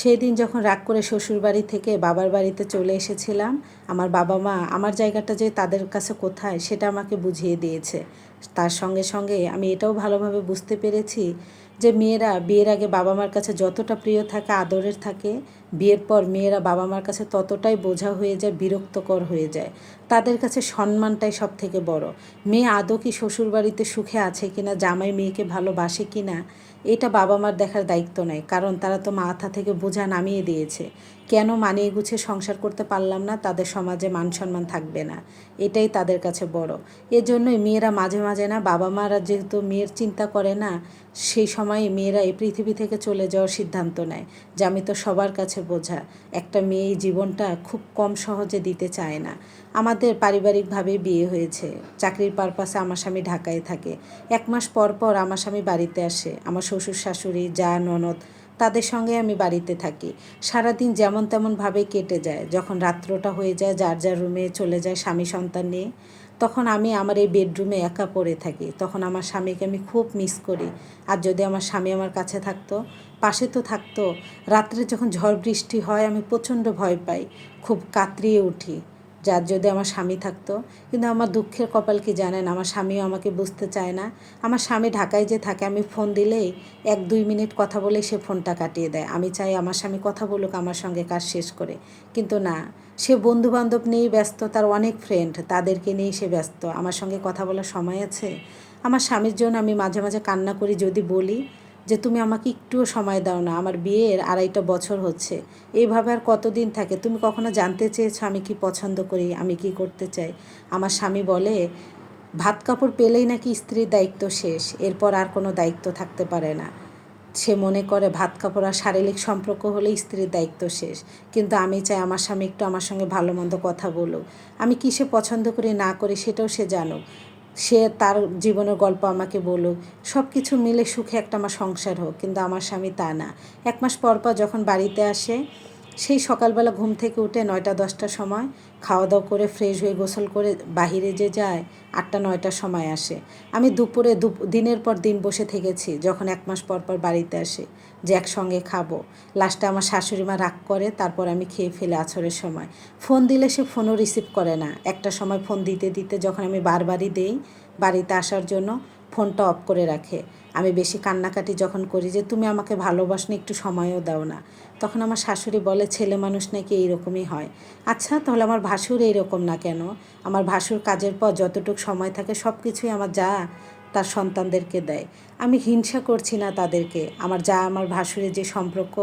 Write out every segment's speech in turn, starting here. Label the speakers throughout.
Speaker 1: সেই দিন যখন রাগ করে শ্বশুর বাড়ি থেকে বাবার বাড়িতে চলে এসেছিলাম, আমার বাবা মা আমার জায়গাটা যে তাদের কাছে কোথায় সেটা আমাকে বুঝিয়ে দিয়েছে। তার সঙ্গে সঙ্গে আমি এটাও ভালোভাবে বুঝতে পেরেছি যে মেয়েরা বিয়ের আগে বাবা মার কাছে যতটা প্রিয় থাকে, আদরের থাকে, বিয়ের পর মেয়েরা বাবা মার কাছে ততটাই বোঝা হয়ে যায়, বিরক্তকর হয়ে যায়। তাদের কাছে সম্মানটাই সব থেকে বড়। মেয়ে আদৌ কি শ্বশুর বাড়িতে সুখে আছে কিনা, জামাই মেয়েকে ভালোবাসে কিনা এটা বাবা মার দেখার দায়িত্ব নয় কারণ তারা তো মাথা থেকে বোঝা নামিয়ে দিয়েছে। কেন মানিয়ে গুছিয়ে সংসার করতে পারলাম না? তাদের সমাজে মান সম্মান থাকবে না। এটাই তাদের কাছে বড়। এজন্যই মেয়েরা মাঝে মাঝে না বাবা মারা যেহেতু মেয়ের চিন্তা করে না সেই সময় মেয়েরা এই পৃথিবী থেকে চলে যাওয়ার সিদ্ধান্ত নেয়, যে আমি তো সবার কাছে বোঝা। একটা মেয়ে জীবনটা খুব কম সহজে দিতে চায় না। আমাদের পারিবারিকভাবে বিয়ে হয়েছে। চাকরির পারপাসে আমার স্বামী ঢাকায় থাকে। এক মাস পর পর আমার স্বামী বাড়িতে আসে। আমার শ্বশুর শাশুড়ি, যা, ননদ তাদের সঙ্গে আমি বাড়িতে থাকি। সারাদিন যেমন তেমনভাবে কেটে যায়। যখন রাত্রটা হয়ে যায়, যার যার রুমে চলে যায় স্বামী সন্তান নিয়ে, তখন আমি আমার এই বেডরুমে একা পড়ে থাকি। তখন আমার স্বামীকে আমি খুব মিস করি। আর যদি আমার স্বামী আমার কাছে থাকতো, পাশে তো থাকতো, রাত্রে যখন ঝড় বৃষ্টি হয়, আমি প্রচণ্ড ভয় পাই। খুব কাতরিয়ে উঠি। যার যদি আমার স্বামী থাকতো। কিন্তু আমার দুঃখের কপাল কি জানেন? আমার স্বামীও আমাকে বুঝতে চায় না। আমার স্বামী ঢাকায় যে থাকে, আমি ফোন দিলেই এক, দুই মিনিট কথা বলে সে ফোনটা কাটিয়ে দেয়। আমি চাই আমার স্বামী কথা বলুক, আমার সঙ্গে কাজ শেষ করে। কিন্তু না, সে বন্ধু বান্ধব নিয়েই ব্যস্ত, তার অনেক ফ্রেন্ড তাদেরকে নিয়েই সে ব্যস্ত। আমার সঙ্গে কথা বলার সময় আছে? আমার স্বামীর জন্য আমি মাঝে মাঝে কান্না করি, যদি বলি যে তুমি আমাকে একটুও সময় দাও না, আমার বিয়ের আড়াইটা বছর হচ্ছে। এইভাবে আর কতদিন থাকে? তুমি কখনো জানতে চেয়েছো আমি কি পছন্দ করি, আমি কি করতে চাই? আমার স্বামী বলে, ভাত কাপড় পেলেই নাকি স্ত্রীর দায়িত্ব শেষ, এরপর আর কোনো দায়িত্ব থাকতে পারে না। সে মনে করে, ভাত কাপড় আর শারীরিক সম্পর্ক হলে স্ত্রীর দায়িত্ব শেষ, কিন্তু আমি চাই আমার স্বামী একটু আমার সঙ্গে ভালো মন্দ কথা বলুক। আমি কিসে পছন্দ করি না করি সেটাও সে জানুক। সে তার জীবনের গল্প আমাকে বলুক সব কিছু মিলে সুখে একটা আমার সংসার হোক, কিন্তু আমার স্বামী তা না। এক মাস পর পর যখন বাড়িতে আসে সেই সকালবেলা ঘুম থেকে উঠে নয়টা, দশটার সময় খাওয়া দাওয়া করে ফ্রেশ হয়ে গোসল করে বাহিরে যে যায়, আটটা, নয়টার সময় আসে। আমি দুপুরে দু দিনের পর দিন বসে থেকেছি, যখন এক মাস পর পর বাড়িতে আসে, যে একসঙ্গে খাব। লাস্টে আমার শাশুড়ি মা রাগ করে, তারপর আমি খেয়ে ফেলে আছরের সময়। ফোন দিলে সে ফোনও রিসিভ করে না। একটা সময় ফোন দিতে দিতে যখন আমি বারবারই দেই বাড়িতে আসার জন্য ফোনটা অফ করে রাখে। আমি বেশি কান্নাকাটি যখন করি যে, তুমি আমাকে ভালোবাসনি, একটু সময়ও দাও না। তখন আমার শাশুড়ি বলে, ছেলে মানুষ নাকি এইরকমই হয়। আচ্ছা তাহলে আমার ভাসুর এইরকম না কেন? আমার ভাসুর কাজের পর যতটুকু সময় থাকে সব কিছুই আমার যা তার সন্তানদেরকে দেয়। আমি হিংসা করছি না তাদেরকে। আমার যা, আমার ভাসুরের যে সম্পর্ক,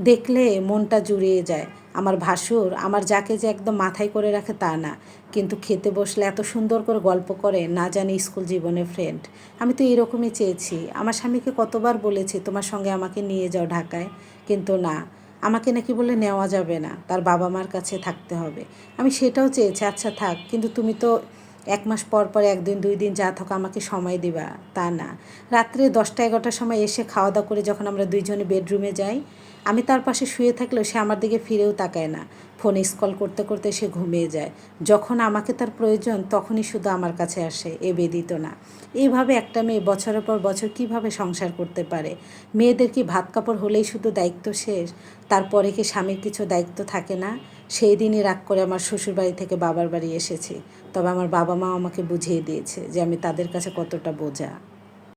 Speaker 1: দেখলে মনটা জুড়িয়ে যায়। আমার ভাসুর, আমার যাকে যে একদম মাথায় করে রাখে তা না। কিন্তু খেতে বসলে এত সুন্দর করে গল্প করে, না জানি স্কুল জীবনে ফ্রেন্ড আমি তো এরকমই চেয়েছি। আমার স্বামীকে কতবার বলেছি, তোমার সঙ্গে আমাকে নিয়ে যাও ঢাকায়। কিন্তু না, আমাকে নাকি বলে নেওয়া যাবে না। তার বাবা মার কাছে থাকতে হবে। আমি সেটাও চেয়েছি আচ্ছা থাক, কিন্তু তুমি তো এক মাস পর পর একদিন দুই দিন যা থাকো আমাকে সময় দিবা। তা না। রাত্রে দশটা, এগারোটার সময় এসে খাওয়া দাওয়া করে যখন আমরা দুইজনে বেডরুমে যাই, আমি তার পাশে শুয়ে থাকলেও সে আমার দিকে ফিরেও তাকায় না। ফোনে স্কল করতে করতে সে ঘুমিয়ে যায়। যখন আমাকে তার প্রয়োজন, তখনই শুধু আমার কাছে আসে, এ বেদিত না। এইভাবে একটা মেয়ে বছরের পর বছর কীভাবে সংসার করতে পারে? মেয়েদের কি ভাত কাপড় হলেই শুধু দায়িত্ব শেষ? তারপরে কি স্বামীর কিছু দায়িত্ব থাকে না? সেই দিনই রাগ করে আমার শ্বশুরবাড়ি থেকে বাবার বাড়ি এসেছি। তবে আমার বাবা মা আমাকে বুঝিয়ে দিয়েছে যে আমি তাদের কাছে কতটা বোঝা।